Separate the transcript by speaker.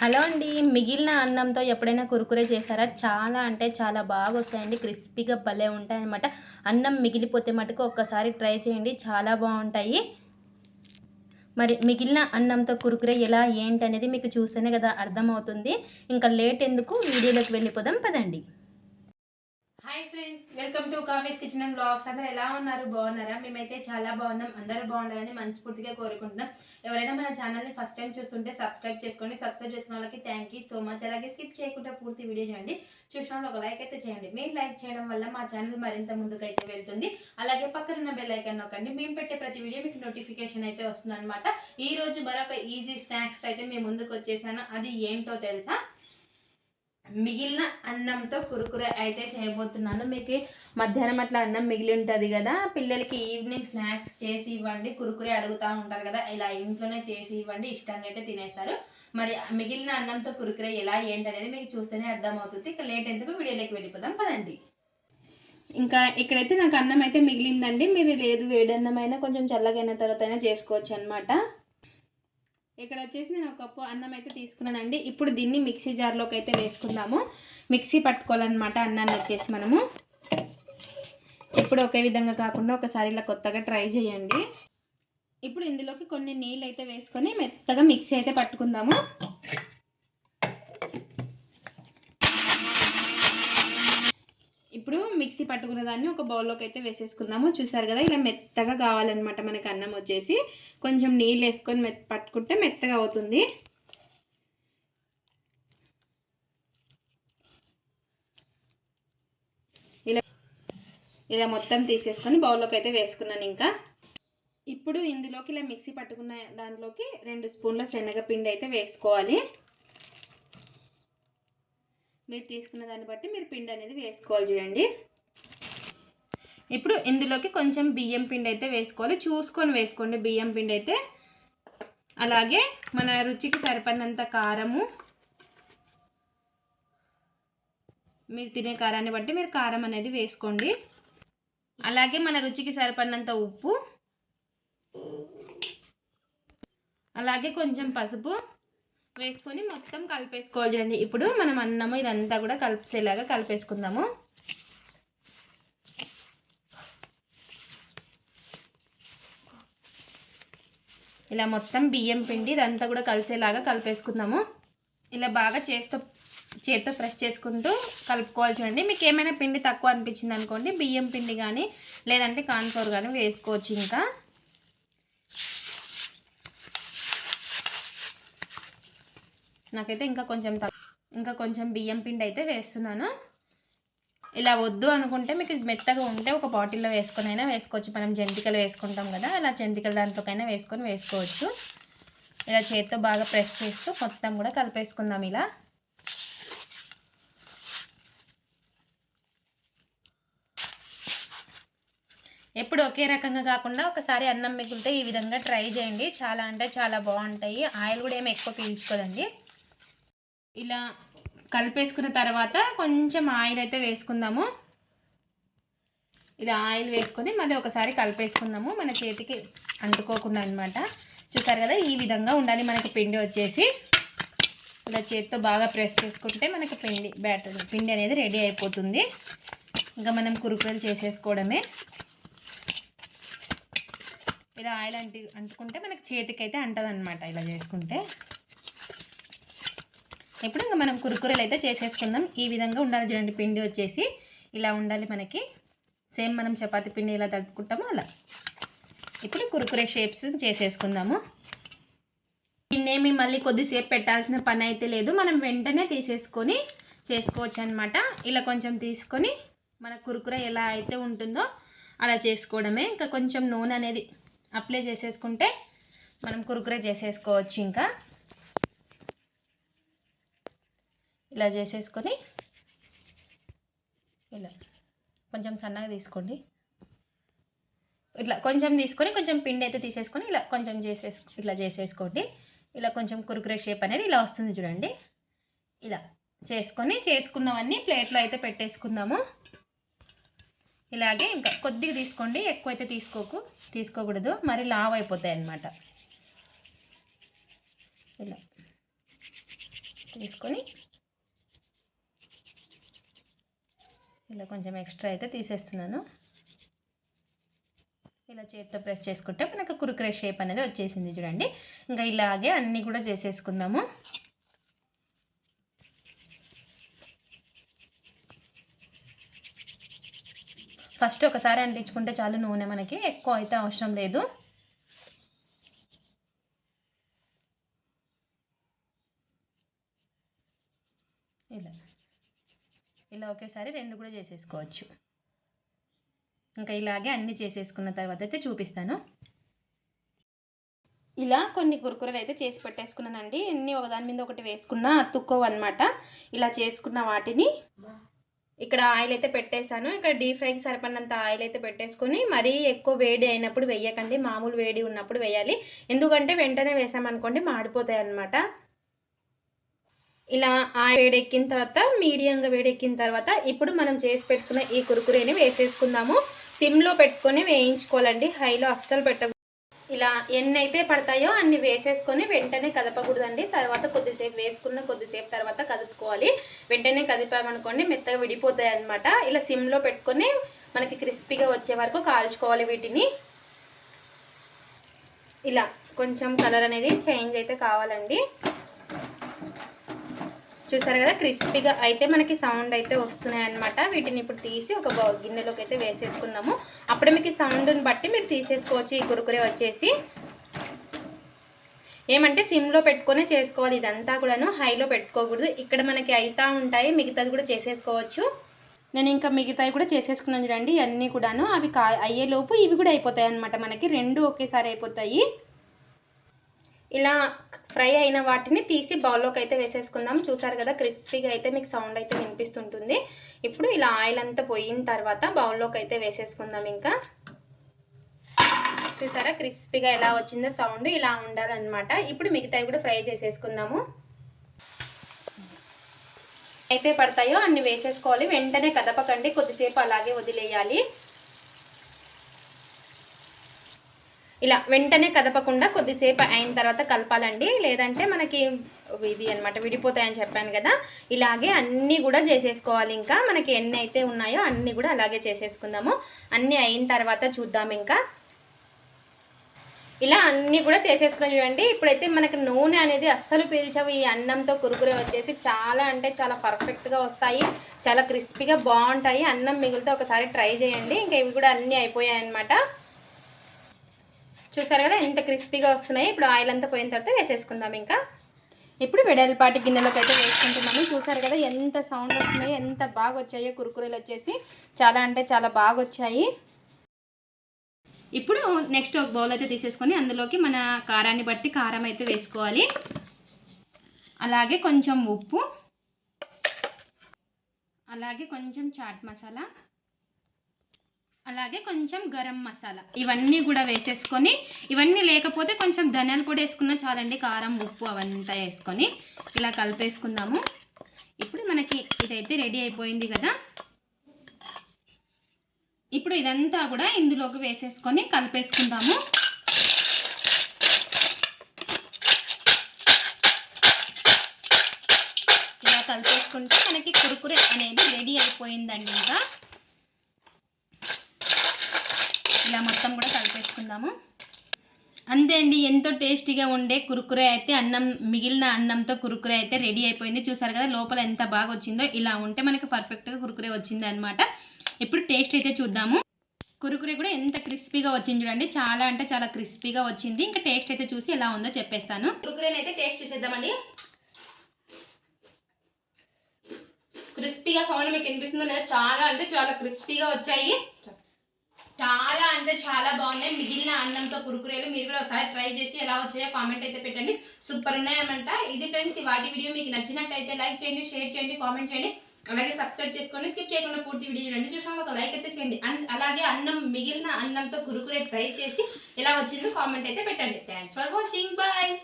Speaker 1: Hello అండి. మిగిలిన అన్నంతో ఎప్పుడైనా కురుకురే చేశారా? చాలా అంటే చాలా బాగా వస్తాయండి క్రిస్పీగా భలే ఉంటాయన్నమాట. అన్నం మిగిలిపోతే మటుకు ఒక్కసారి ట్రై చేయండి. చాలా బాగుంటాయి. మరి మిగిలిన అన్నంతో కురుకురే ఎలా ఏంటి అనేది మీకు చూస్తేనే కదా అర్థమవుతుంది. ఇంకా లేట్ ఎందుకు? వీడియోలోకి వెళ్ళిపోదాం. పదండి. Hi friends welcome to Kave's kitchen and blogs అందరూ ఎలా ఉన్నారు? బాగున్నారా? మేమైతే చాలా బాగున్నాం. అందరూ బాగుండాలని మనస్ఫూర్తిగా కోరుకుంటున్నాం. ఎవరైనా మన ఛానల్ని ఫస్ట్ టైం చూస్తుంటే సబ్స్క్రైబ్ చేసుకోండి సబ్స్క్రైబ్ చేసుకున్న వాళ్ళకి థ్యాంక్ యూ సో మచ్ అలాగే స్కిప్ చేయకుండా పూర్తి వీడియో చేయండి చూసిన ఒక లైక్ అయితే చేయండి. మీరు లైక్ చేయడం వల్ల మా ఛానల్ మరింత ముందుకైతే వెళ్తుంది. అలాగే పక్కన ఉన్న బెల్ ఐకన్ నొక్కండి. మేము పెట్టే ప్రతి వీడియో మీకు నోటిఫికేషన్ అయితే వస్తుంది అనమాట ఈ రోజు మరొక ఈజీ స్నాక్స్ అయితే మేము ముందుకు వచ్చేసాను. అది ఏంటో తెలుసా? మిగిలిన అన్నంతో కురుకురే అయితే చేయబోతున్నాను. మీకు మధ్యాహ్నం అట్లా అన్నం మిగిలి ఉంటుంది కదా పిల్లలకి ఈవినింగ్ స్నాక్స్ చేసి ఇవ్వండి. కురుకురే అడుగుతూ ఉంటారు కదా ఇలా ఇంట్లోనే చేసి ఇవ్వండి ఇష్టంగా అయితే తినేస్తారు. మరి మిగిలిన అన్నంతో కురుకురే ఎలా ఏంటనేది మీకు చూస్తేనే అర్థమవుతుంది. ఇక లేట్ ఎందుకు వీడియోలోకి వెళ్ళిపోదాం పదండి. ఇంకా ఇక్కడైతే నాకు అన్నం అయితే మిగిలిందండి. మీరు లేదు వేడన్నమైనా అయినా కొంచెం చల్లగైన తర్వాత అయినా చేసుకోవచ్చు అనమాట ఇక్కడ వచ్చేసి నేను ఒక కప్పు అన్నం అయితే తీసుకున్నానండి. ఇప్పుడు దీన్ని మిక్సీ జార్లోకి అయితే వేసుకుందాము. మిక్సీ పట్టుకోవాలన్నమాట అన్నాన్ని వచ్చేసి మనము. ఇప్పుడు ఒకే విధంగా కాకుండా ఒకసారి ఇలా కొత్తగా ట్రై చేయండి. ఇప్పుడు ఇందులోకి కొన్ని నీళ్ళు అయితే వేసుకొని మెత్తగా మిక్సీ అయితే పట్టుకుందాము ఇప్పుడు మిక్సీ పట్టుకున్న దాన్ని ఒక బౌల్లోకి అయితే వేసేసుకుందాము. చూసారు కదా ఇలా మెత్తగా కావాలన్నమాట మనకి అన్నం వచ్చేసి. కొంచెం నీళ్ళు వేసుకొని మెత్త పట్టుకుంటే మెత్తగా అవుతుంది. ఇలా ఇలా మొత్తం తీసేసుకొని బౌల్లోకి అయితే వేసుకున్నాను ఇంకా. ఇప్పుడు ఇందులోకి ఇలా మిక్సీ పట్టుకున్న దాంట్లోకి రెండు స్పూన్ల శనగపిండి అయితే వేసుకోవాలి. మీరు తీసుకున్న దాన్ని బట్టి మీరు పిండి అనేది వేసుకోవాలి చూడండి. ఇప్పుడు ఇందులోకి కొంచెం బియ్యం పిండి అయితే వేసుకోవాలి. చూసుకొని వేసుకోండి. బియ్యం పిండి అయితే. అలాగే మన రుచికి సరిపడినంత కారము. మీరు తినే కారాన్ని బట్టి మీరు కారం అనేది వేసుకోండి. అలాగే మన రుచికి సరిపడినంత ఉప్పు. అలాగే కొంచెం పసుపు వేసుకొని మొత్తం కలిపేసుకోవాలి చూడండి. ఇప్పుడు మనం అన్నము ఇదంతా కూడా కలిపేలాగా కలిపేసుకుందాము. ఇలా మొత్తం బియ్యం పిండి ఇదంతా కూడా కలిసేలాగా కలిపేసుకుందాము. ఇలా బాగా చేస్తూ చేత్తో ఫ్రెష్ చేసుకుంటూ కలుపుకోవాలి చూడండి. మీకు ఏమైనా పిండి తక్కువ అనిపించింది అనుకోండి బియ్యం పిండి కానీ లేదంటే కాన్ఫ్లోర్ కానీ వేసుకోవచ్చు ఇంకా. నాకైతే ఇంకా కొంచెం ఇంకా కొంచెం బియ్యం పిండి అయితే వేస్తున్నాను. ఇలా వద్దు అనుకుంటే మీకు మెత్తగా ఉంటే ఒక బాటిల్లో వేసుకొని అయినా వేసుకోవచ్చు. మనం జంతికలు వేసుకుంటాం కదా అలా జంతికల దాంట్లోకైనా వేసుకొని వేసుకోవచ్చు. ఇలా చేత్తో బాగా ప్రెస్ చేస్తూ మొత్తం కూడా కలిపేసుకుందాం ఇలా. ఎప్పుడు ఒకే రకంగా కాకుండా ఒకసారి అన్నం మిగిలితే ఈ విధంగా ట్రై చేయండి. చాలా అంటే చాలా బాగుంటాయి. ఆయిల్ కూడా ఏమి ఎక్కువ పీల్చుకోదండి. ఇలా కలిపేసుకున్న తర్వాత కొంచెం ఆయిల్ అయితే వేసుకుందాము. ఇలా ఆయిల్ వేసుకొని మళ్ళీ ఒకసారి కలిపేసుకుందాము. మన చేతికి అంటుకోకుండా అనమాట చూసారు కదా ఈ విధంగా ఉండాలి మనకి పిండి వచ్చేసి. ఇలా చేతితో బాగా ప్రెస్ చేసుకుంటే మనకి పిండి బ్యాటర్ పిండి అనేది రెడీ అయిపోతుంది. ఇంకా మనం కురుకురలు చేసేసుకోవడమే. ఇలా ఆయిల్ అంటి అంటుకుంటే మనకి చేతికి అయితే అంటదనమాట ఇలా చేసుకుంటే. ఇప్పుడు ఇంకా మనం కురుకురలు అయితే చేసేసుకుందాం. ఈ విధంగా ఉండాలి చూడండి పిండి వచ్చేసి. ఇలా ఉండాలి మనకి. సేమ్ మనం చపాతి పిండి ఎలా తడుపుకుంటామో అలా. ఇప్పుడు కురుకురే షేప్స్ చేసేసుకుందాము. దీన్నేమి మళ్ళీ కొద్దిసేపు పెట్టాల్సిన పని అయితే లేదు. మనం వెంటనే తీసేసుకొని చేసుకోవచ్చు అనమాట ఇలా కొంచెం తీసుకొని మన కురుకుర ఎలా అయితే ఉంటుందో అలా చేసుకోవడమే. ఇంకా కొంచెం నూనె అనేది అప్లై చేసేసుకుంటే మనం కురుకుర చేసేసుకోవచ్చు ఇంకా. ఇలా చేసేసుకొని ఇలా కొంచెం సన్నగా తీసుకోండి. ఇట్లా కొంచెం తీసుకొని కొంచెం పిండి అయితే తీసేసుకొని ఇలా కొంచెం చేసేసు ఇట్లా చేసేసుకోండి. ఇలా కొంచెం కురుకురే షేప్ అనేది ఇలా వస్తుంది చూడండి. ఇలా చేసుకొని చేసుకున్నవన్నీ ప్లేట్లో అయితే పెట్టేసుకుందాము. ఇలాగే ఇంకా కొద్దిగా తీసుకోండి. ఎక్కువ అయితే తీసుకోకు తీసుకోకూడదు. మరి లావ్ అయిపోతాయి అన్నమాట. ఇలా తీసుకొని ఇలా కొంచెం ఎక్స్ట్రా అయితే తీసేస్తున్నాను. ఇలా చేతితో ప్రెస్ చేసుకుంటే మనకు కురుకురే షేప్ అనేది వచ్చేసింది చూడండి. ఇంకా ఇలాగే అన్నీ కూడా చేసేసుకుందాము. ఫస్ట్ ఒకసారి అంటించుకుంటే చాలు నూనె మనకి ఎక్కువ అయితే అవసరం లేదు. ఇలా. ఇలా ఒకేసారి రెండు కూడా చేసేసుకోవచ్చు. ఇంకా ఇలాగే అన్నీ చేసేసుకున్న తర్వాత అయితే చూపిస్తాను. ఇలా కొన్ని కురుకురలు అయితే చేసి పెట్టేసుకున్నానండి. ఎన్ని ఒకదాని మీద ఒకటి వేసుకున్నా అతుక్కోవన్నమాట ఇలా చేసుకున్న వాటిని ఇక్కడ ఆయిల్ అయితే పెట్టేశాను. ఇక్కడ డీప్ ఫ్రైకి సరిపడినంత ఆయిల్ అయితే పెట్టేసుకొని మరీ ఎక్కువ వేడి అయినప్పుడు వేయకండి. మామూలు వేడి ఉన్నప్పుడు వేయాలి. ఎందుకంటే వెంటనే వేసామనుకోండి మాడిపోతాయి అన్నమాట. ఇలా ఆ వేడెక్కిన తర్వాత మీడియంగా వేడెక్కిన తర్వాత ఇప్పుడు మనం చేసి పెట్టుకున్న ఈ కురుకురేని వేసేసుకుందాము. సిమ్లో పెట్టుకొని వేయించుకోవాలండి. హైలో అస్సలు పెట్ట ఇలా ఎన్ని అయితే పడతాయో అన్ని వేసేసుకొని వెంటనే కదపకూడదండి. తర్వాత కొద్దిసేపు వేసుకున్న కొద్దిసేపు తర్వాత కదుపుకోవాలి. వెంటనే కదిపామనుకోండి మెత్తగా విడిపోతాయి అనమాట ఇలా సిమ్లో పెట్టుకొని మనకి క్రిస్పీగా వచ్చే వరకు కాల్చుకోవాలి వీటిని. ఇలా కొంచెం కలర్ అనేది చేంజ్ అయితే కావాలండి. చూసారు కదా క్రిస్పీగా అయితే మనకి సౌండ్ అయితే వస్తున్నాయి అనమాట వీటిని ఇప్పుడు తీసి ఒక గిన్నెలోకి అయితే వేసేసుకుందాము. అప్పుడే మీకు సౌండ్ని బట్టి మీరు తీసేసుకోవచ్చు. ఈ కురుకురే వచ్చేసి ఏమంటే సిమ్లో పెట్టుకొని చేసుకోవాలి. ఇదంతా కూడాను హైలో పెట్టుకోకూడదు. ఇక్కడ మనకి అయితా ఉంటాయి. మిగతాది కూడా చేసేసుకోవచ్చు. నేను ఇంకా మిగతాయి కూడా చేసేసుకున్నాను చూడండి. అన్నీ కూడాను అవి కా అయ్యేలోపు ఇవి కూడా అయిపోతాయి అనమాట మనకి. రెండు ఒకేసారి అయిపోతాయి. ఇలా ఫ్రై అయిన వాటిని తీసి బౌల్లోకి అయితే వేసేసుకుందాం. చూసారు కదా క్రిస్పీగా అయితే మీకు సౌండ్ అయితే వినిపిస్తుంటుంది. ఇప్పుడు ఇలా ఆయిల్ అంతా పోయిన తర్వాత బౌల్లోకి అయితే వేసేసుకుందాం ఇంకా. చూసారా క్రిస్పీగా ఎలా వచ్చిందో సౌండ్ ఇలా ఉండాలన్నమాట. ఇప్పుడు మిగతాయి కూడా ఫ్రై చేసేసుకుందాము. అయితే పడతాయో అన్ని వేసేసుకోవాలి. వెంటనే కదపకండి కొద్దిసేపు అలాగే వదిలేయాలి. ఇలా వెంటనే కదపకుండా కొద్దిసేపు అయిన తర్వాత కలపాలండి. లేదంటే మనకి ఇది అనమాట విడిపోతాయని చెప్పాను కదా. ఇలాగే అన్నీ కూడా చేసేసుకోవాలి ఇంకా. మనకి ఎన్ని అయితే ఉన్నాయో అన్నీ కూడా అలాగే చేసేసుకుందాము. అన్నీ అయిన తర్వాత చూద్దాం ఇంకా. ఇలా అన్నీ కూడా చేసేసుకుని చూడండి. ఇప్పుడైతే మనకి నూనె అనేది అస్సలు పీల్చవు. ఈ అన్నంతో కురుకురే వచ్చేసి చాలా అంటే చాలా పర్ఫెక్ట్గా వస్తాయి. చాలా క్రిస్పీగా బాగుంటాయి. అన్నం మిగిలితే ఒకసారి ట్రై చేయండి. ఇంకా ఇవి కూడా అన్నీ అయిపోయాయి అనమాట చూసారు కదా ఎంత క్రిస్పీగా వస్తున్నాయి. ఇప్పుడు ఆయిల్ అంతా పోయిన తర్వాత వేసేసుకుందాం ఇంకా. ఇప్పుడు వెడల్పాటి గిన్నెలోకి అయితే వేసుకుంటున్నాము. చూసారు కదా ఎంత సౌండ్ వస్తున్నాయి ఎంత బాగా వచ్చాయో కురుకురేలు వచ్చేసి చాలా అంటే చాలా బాగా వచ్చాయి. ఇప్పుడు నెక్స్ట్ ఒక బౌల్ అయితే తీసేసుకొని అందులోకి మన కారాన్ని బట్టి కారం అయితే వేసుకోవాలి. అలాగే కొంచెం ఉప్పు అలాగే కొంచెం చాట్ మసాలా అలాగే కొంచెం గరం మసాలా. ఇవన్నీ కూడా వేసేసుకొని ఇవన్నీ లేకపోతే కొంచెం ధనియాలు కూడా వేసుకున్నా చాలండి కారం ఉప్పు అవంతా వేసుకొని ఇలా కలిపేసుకుందాము. ఇప్పుడు మనకి ఇదైతే రెడీ అయిపోయింది కదా. ఇప్పుడు ఇదంతా కూడా ఇందులోకి వేసేసుకొని కలిపేసుకుందాము. ఇలా కలిపేసుకుంటే మనకి కురుకురే అనేది రెడీ అయిపోయిందండి ఇంకా. ఇలా మొత్తం కూడా కలిపేసుకుందాము. అంతే అండి ఎంతో టేస్టీగా ఉండే కురుకురే అయితే అన్నం మిగిలిన అన్నంతో కురుకురే అయితే రెడీ అయిపోయింది. చూసారు కదా లోపల ఎంత బాగా వచ్చిందో ఇలా ఉంటే మనకి పర్ఫెక్ట్గా కురుకురే వచ్చింది అనమాట ఇప్పుడు టేస్ట్ అయితే చూద్దాము. కురుకురే కూడా ఎంత క్రిస్పీగా వచ్చింది చూడండి. చాలా అంటే చాలా క్రిస్పీగా వచ్చింది. ఇంకా టేస్ట్ అయితే చూసి ఎలా ఉందో చెప్పేస్తాను. కురుకురేని అయితే టేస్ట్ చేసేద్దామండి. క్రిస్పీగా సౌండ్ మీకు వినిపిస్తుందో లేదా చాలా అంటే చాలా క్రిస్పీగా వచ్చాయి. చాలా అంటే చాలా బాగున్నాయి. మిగిలిన అన్నంతో కురుకురేలు మీరు కూడా ఒకసారి ట్రై చేసి ఎలా వచ్చాయో కామెంట్ అయితే పెట్టండి. సూపర్ ఉన్నాయన్నమాట ఇది ఫ్రెండ్స్ ఈ వాటి వీడియో మీకు నచ్చినట్టయితే లైక్ చేయండి షేర్ చేయండి కామెంట్ చేయండి. అలాగే సబ్స్క్రైబ్ చేసుకొని స్కిప్ చేయకుండా పూర్తి వీడియో చూడండి. చూసాము ఒక లైక్ అయితే చేయండి. అలాగే అన్నం మిగిలిన అన్నంతో కురుకురే ట్రై చేసి ఎలా వచ్చిందో కామెంట్ అయితే పెట్టండి. Thanks for watching bye